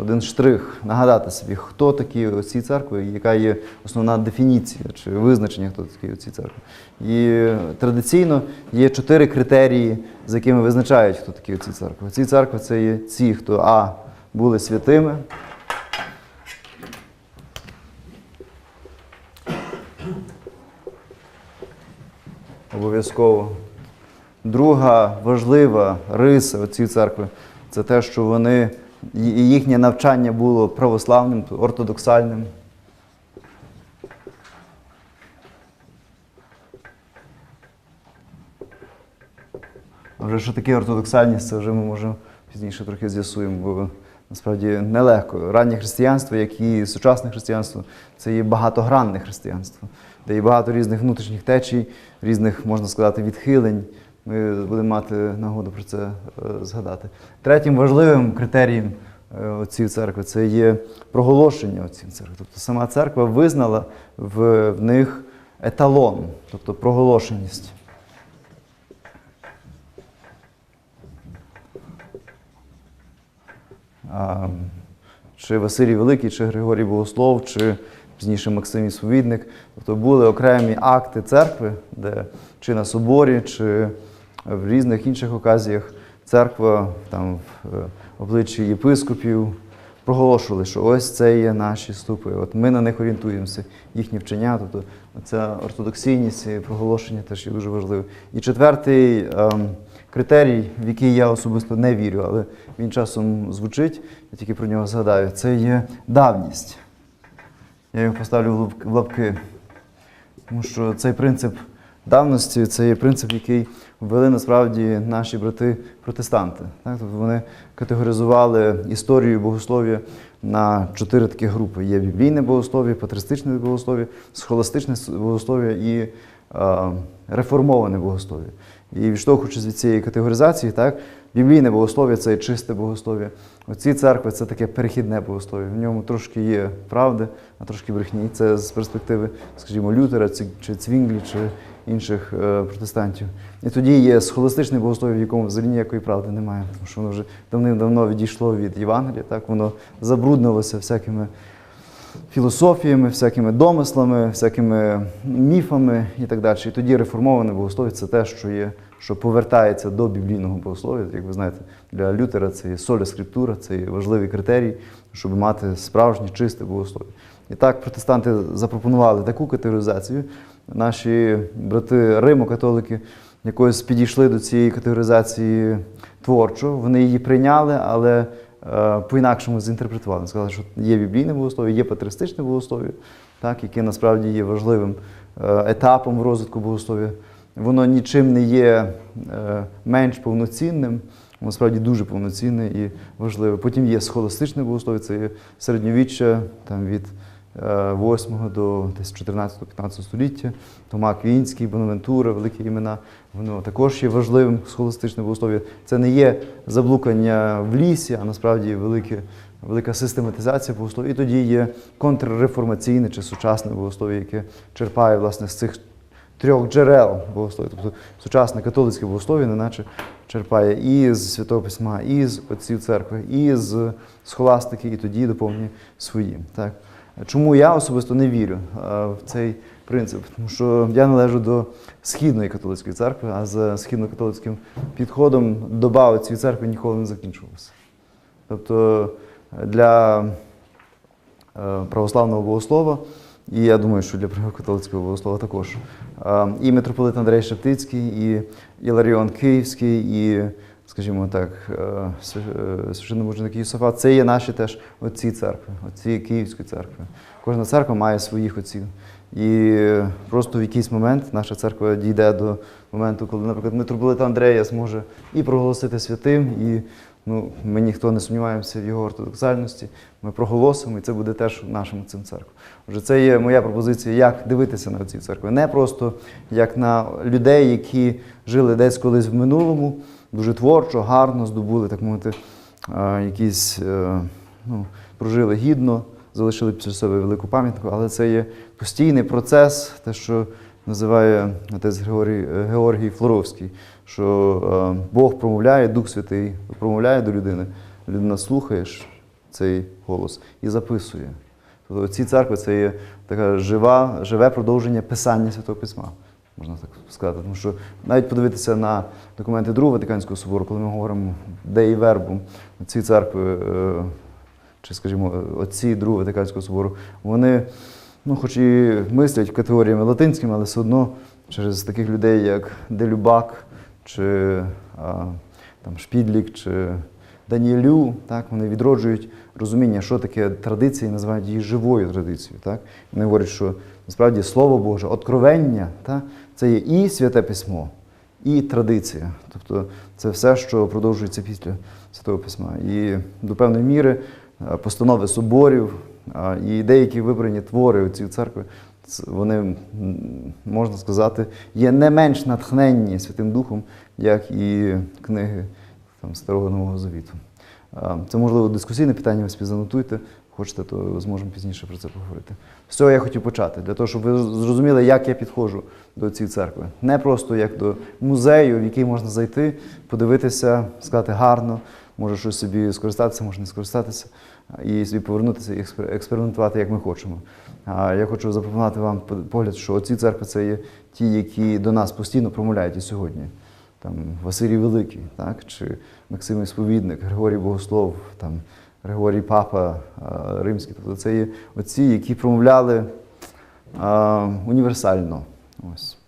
один штрих, нагадати собі, хто такі оці церкви, яка є основна дефініція чи визначення, хто такі оці церкви. І традиційно є чотири критерії, за якими визначають, хто такі оці церкви. Ці церкви це є ці, хто А були святими. Обов'язково. Друга важлива риса цієї церкви це те, що вони, їхнє навчання було православним, ортодоксальним. Вже що таке ортодоксальність, це вже ми можемо пізніше трохи з'ясуємо, бо насправді нелегко. Раннє християнство, як і сучасне християнство, це є багатогранне християнство, де є багато різних внутрішніх течій, різних, можна сказати, відхилень. Ми будемо мати нагоду про це е, згадати. Третім важливим критерієм е, цієї церкви це є проголошення цієї церкви. Тобто сама церква визнала в, них еталон, тобто проголошеність. Чи Василій Великий, чи Григорій Богослов, чи пізніше Максим Сповідник. Тобто були окремі акти церкви, де чи на соборі, чи в різних інших оказіях церква там, в е, обличчі єпископів проголошували, що ось це є наші ступи. От ми на них орієнтуємося, їхні вчення. Тобто ця ортодоксійність і проголошення теж є дуже важливим. І четвертий ем, критерій, в який я особисто не вірю, але він часом звучить, я тільки про нього згадаю, це є давність. Я його поставлю в лапки. Тому що цей принцип давності це є принцип, який ввели насправді наші брати-протестанти. Тобто вони категоризували історію богослов'я на чотири такі групи: є біблійне богослов'я, патристичне богослов'я, схоластичне богослов'я і е, реформоване богослов'я. І відштовхуючись від цієї категоризації, так, біблійне богослов'я це чисте богослов'я. Оці церкви це таке перехідне богослов'я. В ньому трошки є правди, а трошки брехні. Це з перспективи, скажімо, Лютера чи Цвінглі, чи інших е, протестантів. І тоді є схоластичне богослов'я, в якому взагалі ніякої правди немає, тому що воно вже давним-давно відійшло від Євангелія, так воно забруднилося всякими філософіями, всякими домислами, всякими міфами і так далі. І тоді реформоване богослов'я це те, що є, що повертається до біблійного богослов'я. Як ви знаєте, для Лютера це є соля скриптура, це є важливий критерій, щоб мати справжнє чисте богослов'я. І так протестанти запропонували таку категоризацію. Наші брати Римо-католики якось підійшли до цієї категоризації творчо. Вони її прийняли, але е, по-інакшому зінтерпретували. Сказали, що є біблійне богослов'я, є патристичне богослов'я, так, яке насправді є важливим е, етапом в розвитку богослов'я. Воно нічим не є е, менш повноцінним, воно справді дуже повноцінне і важливе. Потім є схоластичне богослов'я, це є середньовіччя там, від 8 до десь 14-15 століття. Тома Квінський, Бонавентура, великі імена, воно також є важливим схоластичне богослов'я. Це не є заблукання в лісі, а насправді велике, велика систематизація богослов'я. І тоді є контрреформаційне чи сучасне богослов'я, яке черпає власне з цих трьох джерел богослов'я. Тобто сучасне католицьке богослов'я, неначе черпає і з Святого Письма, і з отців церкви, і з схоластики, і тоді доповнює свої. Так? Чому я особисто не вірю в цей принцип? Тому що я належу до східної католицької церкви, а за східно-католицьким підходом доба цієї церкви ніколи не закінчувалася. Тобто для е, православного богослова, і я думаю, що для католицького богослова також. Е, І митрополит Андрей Шептицький, і Іларіон Київський, і, скажімо так, е, е, священномученик Єсофат, це є наші теж отці церкви, отці Київської церкви. Кожна церква має своїх отців. І просто в якийсь момент наша церква дійде до моменту, коли, наприклад, митрополита Андрея зможе і проголосити святим, і ну, ми ніхто не сумніваємося в його ортодоксальності. Ми проголосимо, і це буде теж нашим цим церквом. Отже, це є моя пропозиція, як дивитися на ці церкви. Не просто як на людей, які жили десь колись в минулому, дуже творчо, гарно здобули, так мовити, е, якісь е, ну, прожили гідно, залишили після себе велику пам'ятку, але це є постійний процес, те, що називає отець Георгій, Георгій Флоровський, що е, Бог промовляє, Дух Святий промовляє до людини, людина слухає, цей голос і записує. Тобто ці церкви це є таке жива, живе продовження писання Святого Письма, можна так сказати. Тому що навіть подивитися на документи Другого Ватиканського собору, коли ми говоримо де і вербум, ці церкви, е, чи, скажімо, отці Другого Ватиканського собору, вони, ну, хоч і мислять категоріями латинськими, але все одно через таких людей, як Делюбак, чи а, там, Шпідлік, чи Даніелю, так, вони відроджують розуміння, що таке традиція, і називають її живою традицією. Так? Вони говорять, що насправді Слово Боже, откровення, так, це є і святе письмо, і традиція. Тобто це все, що продовжується після Святого Письма. І до певної міри е, постанови соборів і деякі вибрані твори цієї церкви, ц- вони, можна сказати, є не менш натхненні Святим Духом, як і книги там, Старого Нового Завіту. А, Це, можливо, дискусійне питання, ви собі занотуйте. Хочете, то зможемо пізніше про це поговорити. З цього я хотів почати, для того, щоб ви зрозуміли, як я підходжу до цієї церкви. Не просто як до музею, в який можна зайти, подивитися, сказати гарно, може щось собі скористатися, може не скористатися, і собі повернутися і експер- експериментувати, як ми хочемо. А я хочу запропонувати вам погляд, що ці церкви це є ті, які до нас постійно промовляють і сьогодні там Василій Великий, так, чи Максим Сповідник, Григорій Богослов, там, Григорій Папа а, Римський. Тобто це є оці, які промовляли а, універсально. Ось.